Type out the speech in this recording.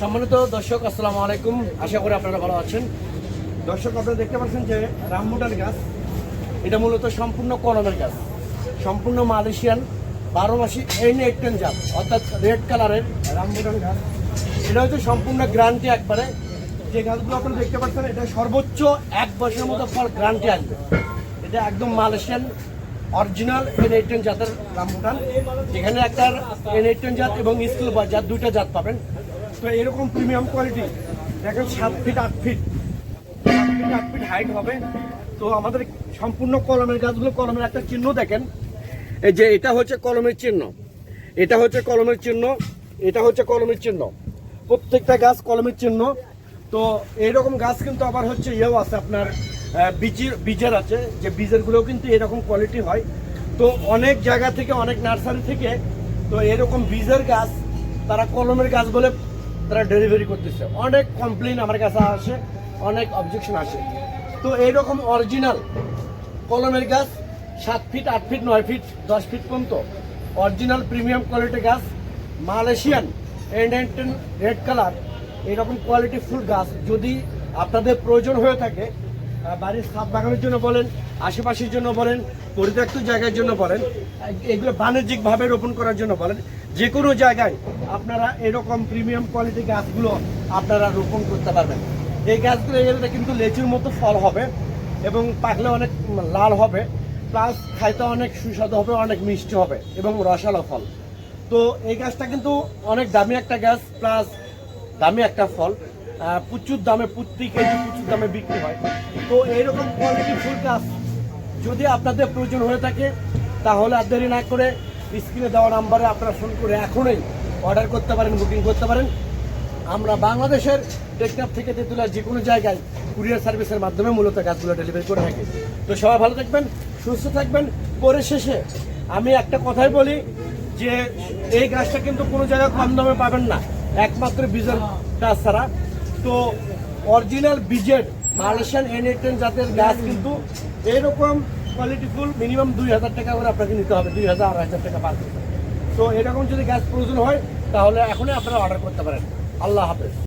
সম্মানিত দর্শক, আসসালামু আলাইকুম। আশা করি আপনারা ভালো আছেন। দর্শক, আপনারা দেখতে পাচ্ছেন যে রামবুটান গাছ, এটা মূলত সম্পূর্ণ কলমের গাছ। সম্পূর্ণ মালয়েশিয়ান বারো মাসি এন এইটেন জাত, অর্থাৎ রেড কালারের রামবুটান গাছ। এটা হচ্ছে সম্পূর্ণ গ্রান্টি একবারে। যে গাছগুলো আপনারা দেখতে পাচ্ছেন, এটা সর্বোচ্চ এক বছরের মতো ফল গ্রান্টি আসবে। এটা একদম মালয়েশিয়ান অরিজিনাল এন এইটেন জাতের রামবুটান যেখানে একটা এন এইটেন জাত এবং স্কুল জাত, দুইটা জাত পাবেন। তো এরকম প্রিমিয়াম কোয়ালিটি দেখেন, সাত ফিট আট ফিট সাত ফিট আট ফিট হাইট হবে। তো আমাদের সম্পূর্ণ কলমের গাছগুলো, কলমের একটা চিহ্ন দেখেন। এই যে, এটা হচ্ছে কলমের চিহ্ন। এটা হচ্ছে কলমের চিহ্ন। এটা হচ্ছে কলমের চিহ্ন। প্রত্যেকটা গাছ কলমের চিহ্ন। তো এইরকম গাছ কিন্তু আবার হচ্ছে ইয়েও আছে আপনার বীজের বীজের আছে। যে বীজেরগুলোও কিন্তু এরকম কোয়ালিটি হয়। তো অনেক জায়গা থেকে, অনেক নার্সারি থেকে, তো এরকম বীজের গাছ, তারা কলমের গাছ বলে তারা ডেলিভারি করতেছে। অনেক কমপ্লেন আমার কাছে আসে, অনেক অবজেকশন আসে। তো এইরকম অরিজিনাল কলমের গাছ সাত ফিট আট ফিট নয় ফিট দশ ফিট পর্যন্ত অরিজিনাল প্রিমিয়াম কোয়ালিটি গাছ Malaysian and and red colour এরকম কোয়ালিটি ফুল গাছ যদি আপনাদের প্রয়োজন হয়ে থাকে বাড়ির ছাদ বাগানের জন্য বলেন, আশেপাশের জন্য বলেন, পরিত্যক্ত জায়গার জন্য বলেন, এগুলো বাণিজ্যিকভাবে রোপণ করার জন্য বলেন। যে কোনো জায়গায় আপনারা এরকম প্রিমিয়াম কোয়ালিটি গাছগুলো আপনারা রোপণ করতে পারবেন। এই গাছগুলো এগুলোতে কিন্তু লেচুর মতো ফল হবে এবং পাকলে অনেক লাল হবে, প্লাস খাইতে অনেক সুস্বাদু হবে, অনেক মিষ্টি হবে এবং রসালো ফল। তো এই গাছটা কিন্তু অনেক দামি একটা গাছ, প্লাস দামি একটা ফল। প্রচুর দামে, প্রতি কেজি প্রচুর দামে বিক্রি হয়। তো এইরকম কোয়ালিটি ফুল গাছ যদি আপনাদের প্রয়োজন হয়ে থাকে, তাহলে আর দেরি না করে স্ক্রিনে দেওয়া নাম্বারে আপনারা ফোন করে এখনই অর্ডার করতে পারেন বুকিং করতে পারেন। আমরা বাংলাদেশের টেকনাফ থেকে তেঁতুলার যে কোনো জায়গায় কুরিয়ার সার্ভিসের মাধ্যমে মূলত গাছগুলো ডেলিভারি করে থাকি। তো সবাই ভালো থাকবেন, সুস্থ থাকবেন। পরে শেষে আমি একটা কথাই বলি যে, এই গাছটা কিন্তু কোনো জায়গায় কম দামে পাবেন না। একমাত্র বীজের গাছ ছাড়া। তো অরিজিনাল বিজেড মালয়েশিয়ান এনএটেন জাতের গ্যাস কিন্তু এরকম কোয়ালিটিফুল মিনিমাম দুই হাজার টাকা করে আপনাকে নিতে হবে, দুই হাজার, আড়াই হাজার টাকা পার তো এরকম যদি গ্যাস প্রয়োজন হয়, তাহলে এখনই আপনারা অর্ডার করতে পারেন। আল্লাহ হাফেজ।